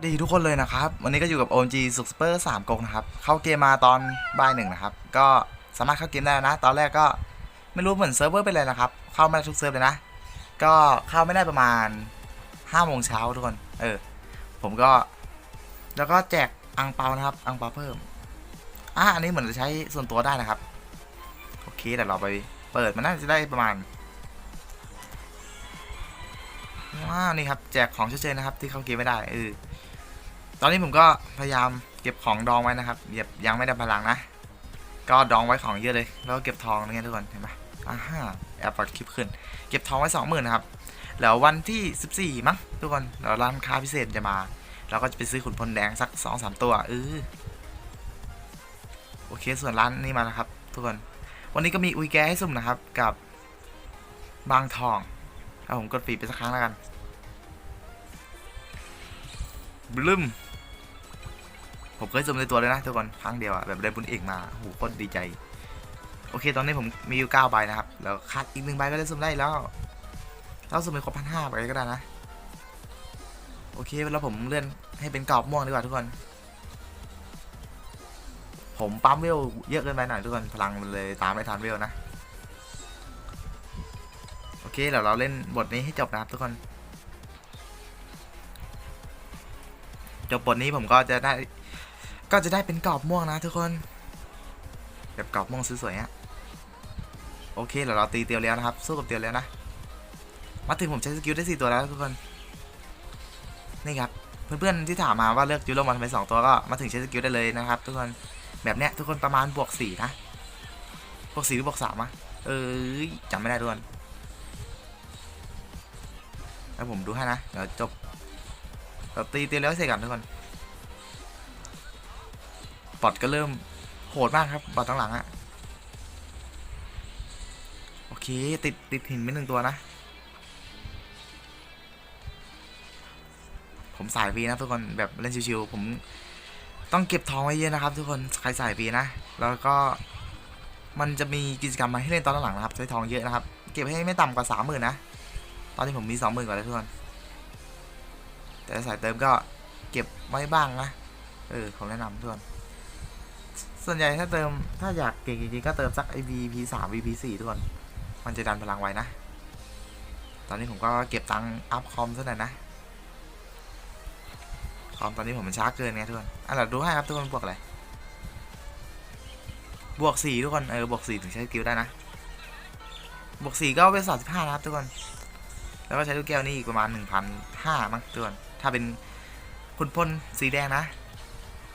สวัสดีทุกคนเลยนะครับ วันนี้ก็อยู่กับ OMG สุกสเปอร์สามกงนะครับ เข้าเกมมาตอนบ่ายหนึ่งนะครับ ก็สามารถเข้าเกมได้นะ ตอนแรกก็ไม่รู้เหมือนเซิร์ฟเวอร์เป็นอะไรนะครับ เข้าไม่ได้ทุกเซิร์ฟเลยนะ ก็เข้าไม่ได้ประมาณ5้าโมงเช้าทุกคน เออ ผมก็ แล้วก็แจกอังเปานะครับ อังเปาเพิ่ม อะอันนี้เหมือนจะใช้ส่วนตัวได้นะครับ โอเคเดี๋ยวเราไปเปิดมันน่าจะได้ประมาณว้าวนี่ครับแจกของเฉยๆนะครับ ที่เข้าเกมไม่ได้เออ ตอนนี้ผมก็พยายามเก็บของดองไว้นะครับอย่ายังไม่ได้พลังนะ ก็ดองไว้ของเยอะเลย แล้วก็เก็บทองนะเงี้ยทุกคนเห็นปะอ่าฮะแอบปัดคลิปขึ้น เก็บทองไว้สองหมื่นนะครับแล้ววันที่สิบสี่มั้งทุกคนแล้วร้านค้าพิเศษจะมา เราก็จะไปซื้อขุนพลแดงสักสองสามตัวเออโอเคส่วนร้านนี้มาแล้วครับ ทุกคน วันนี้ก็มีอุยแกให้สุ่มนะครับกับบางทองเอาผมกดฟีไปสักครั้งแล้วกันบลึม ผมเคยสุ่มในตัวเลยนะทุกคนครั้งเดียวอะแบบได้บุญเอกมาโหโคตรดีใจ โอเค ตอนนี้ผมมีอยู่9ใบนะครับ แล้วคัดอีกหนึ่งใบก็ได้สุ่มได้แล้วเราสุ่มไปครบพันห้าใบก็ได้นะ โอเค แล้วผมเลื่อนให้เป็นกรอบม่วงดีกว่าทุกคน ผมปั๊มเวลเยอะเกินไปหน่อยทุกคน พลังมันเลยตามไม่ทันเวลนะ โอเคเดี๋ยวเราเล่นบทนี้ให้จบนะครับทุกคนจบบทนี้ผมก็จะได้ ก็จะได้เป็นกรอบม่วงนะทุกคน แบบกรอบม่วงสวยๆฮะโอเคเดี๋ยวเราตีเตียวแล้วนะครับ สู้กับเตียวแล้วนะ มาถึงผมใช้สกิลได้สี่ตัวแล้วทุกคน นี่ครับ เพื่อนๆที่ถามมาว่าเลือกยูโรมาทำไมสองตัวก็มาถึงใช้สกิลได้เลยนะครับ ทุกคน แบบเนี้ยทุกคนประมาณบวกสี่นะ บวกสี่หรือบวกสามอะเออจำไม่ได้ทุกคนแล้วผมดูให้นะ เดี๋ยวจบเราตีเตียวแล้วเสร็จกันทุกคน บอทก็เริ่มโหดมากครับบอทตั้งหลังอะโอเค ติดติดหินไปหนึ่งตัวนะ ผมสายฟรีนะทุกคนแบบเล่นชิวๆผมต้องเก็บทองไว้เยอะนะครับ ทุกคนใครสายฟรีนะ แล้วก็มันจะมีกิจกรรมมาให้เล่นตอนหลังนะครับใช้ทองเยอะนะครับ เก็บให้ไม่ต่ำกว่าสามหมื่นนะ ตอนนี้ผมมีสองหมื่นกว่าแล้วทุกคนแต่สายเติมก็เก็บไว้บ้างนะ เออ ผมแนะนำทุกคน ส่วนใหญ่ถ้าเติมถ้าอยากเก่งจริงๆก็เติมสักไอ VP สาม VP สี่ทุกคน มันจะดันพลังไว้นะ ตอนนี้ผมก็เก็บตังค์อัพคอมซะหน่อยนะ คอมตอนนี้ผมมันช้าเกินไงทุกคนอะเราดูให้ครับทุกคนบวกอะไร บวกสี่ทุกคน เออ บวกสี่ถึงใช้กิลได้นะ บวกสี่ก็เป็นสามสิบห้านะครับทุกคน แล้วก็ใช้ลูกแก้วนี่อีกประมาณหนึ่งพันห้ามั้งตัวนถ้าเป็นคุณพ่นสีแดงนะ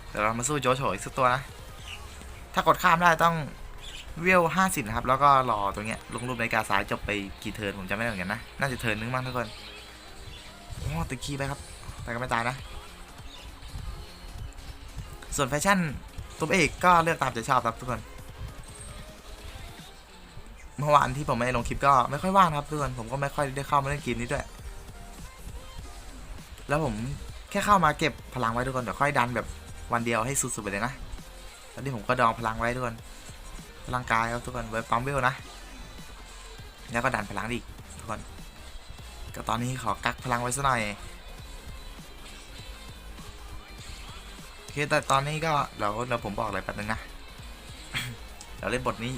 เดี๋ยวเรามาสู้โจโฉอีกสักตัวนะ ถ้ากดข้ามได้ต้องเวลห้าสิบนะครับ แล้วก็รอตรงเนี้ยลงรูปในกาซ้ายจบไปกี่เทิร์นผมจำไม่ได้เหมือนกันนะ น่าจะเทิร์นนึงมั้งทุกคนโอ้ติดคีไปครับ แต่ก็ไม่ตายนะ ส่วนแฟชั่นตัวเอกก็เลือกตามใจชอบครับทุกคน เมื่อวานที่ผมไม่ลงคลิปก็ไม่ค่อยว่างครับทุกคนผมก็ไม่ค่อยได้เข้ามาเล่นเกมนี้ด้วย แล้วผมแค่เข้ามาเก็บพลังไว้ทุกคนเดี๋ยวค่อยดันแบบวันเดียวให้สุดๆไปเลยนะ ตอนนี้ผมก็ดองพลังไว้ทุกคนพลังกายครับทุกคนไว้ปั๊มเวลนะ แล้วก็ดันพลังอีกทุกคน ก็ตอนนี้ขอกักพลังไว้สัหน่อยโอเคแต่ตอนนี้ก็เดี๋ยวเดี๋ยวผมบอกอะไรแป๊บนึงนะเดี๋ยวเล่นบทนี้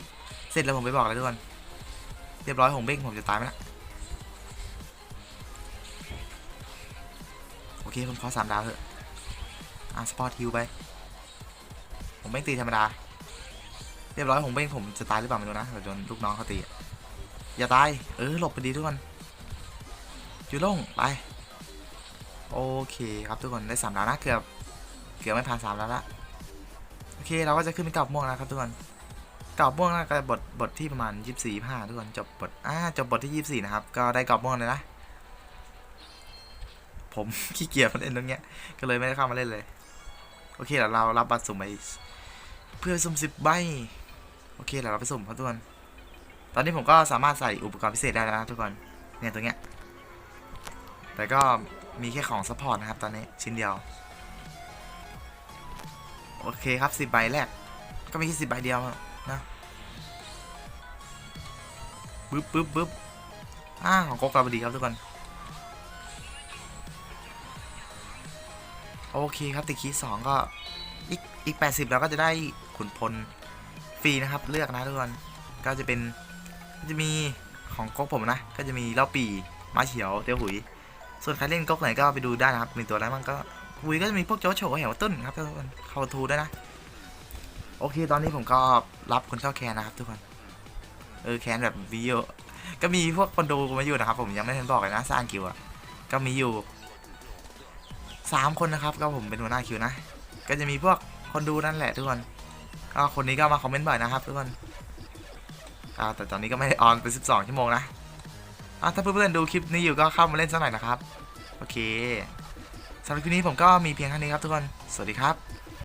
เสร็จแล้วผมไปบอกเลยทุกคนเรียบร้อยผมเบ้งผมจะตายไหมล่ะโอเคผมขอสามดาวเถอะอะสปอร์ตฮิวไป ผมเบ้งตีธรรมดา เรียบร้อยผมเบ้งผมจะตายหรือเปล่าไม่รู้นะเดี๋ยวโดนลูกน้องเขาตีอย่าตาย เออหลบไปดีทุกคนจูโล่งไป โอเคครับทุกคนได้สามดาวนะเกือบเกือบไม่ผ่านสามแล้วละโอเคเราก็จะขึ้นเป็นกลับม่วงนะครับทุกคนกรอบม่วงนะก็บทบทที่ประมาณยี่สี่ห้าทุกคนจบบทอ่าจบบทที่ยี่สี่นะครับก็ได้กรอบม่วงเลยนะผมขี้เกียจมาเล่นตรงเนี้ยก็เลยไม่ได้เข้ามาเล่นเลย โอเคเดี๋ยวเรารับบัตรสุ่มไป เพื่อสุ่มสิบใบ โอเคเดี๋ยวเราไปสุ่มครับทุกคน ตอนนี้ผมก็สามารถใส่อุปกรณ์พิเศษได้แล้วนะทุกคน เนี่ยตัวเนี้ย แต่ก็มีแค่ของซัพพอร์ตนะครับตอนนี้ชิ้นเดียว โอเคครับสิบใบแรก ก็มีแค่สิบใบเดียวนะปึ๊บปึ๊บปึ๊บอ่าของก๊กเราพอดีครับทุกคน โอเคครับติดคีสองก็อีกอีกแปดสิบเราก็จะได้ ขุนพลฟรีนะครับ เลือกนะทุกคนก็จะเป็นจะมีของก๊กผมนะ ก็จะมีเล่าปีม้าเขียวเตียวหุย ส่วนใครเล่นก๊กไหนก็ไปดูได้นะครับมีตัวอะไรบ้างก็หุยก็จะมีพวกโจโฉแหวต้นครับทุกคนเข้าทูด้นะโอเค ตอนนี้ผมก็รับคนเข้าแคนนะครับทุกคน เออแคนแบบวิโอก็มีพวกคนดูมาอยู่นะครับ ผมยังไม่ทันบอกเลยนะสร้างคิวอะก็มีอยู่สามคนนะครับ ก็ผมเป็นหัวหน้าคิวนะ ก็จะมีพวกคนดูนั่นแหละทุกคน ก็คนนี้ก็มาคอมเมนต์บ่อยนะครับทุกคนอ่าแต่ตอนนี้ก็ไม่ได้ออนไป12 ชั่วโมงนะอ่าถ้าเพื่อนๆดูคลิปนี้อยู่ก็เข้ามาเล่นสักหน่อยนะครับ โอเคสำหรับคลิปนี้ผมก็มีเพียงเท่านี้ครับทุกคน สวัสดีครับ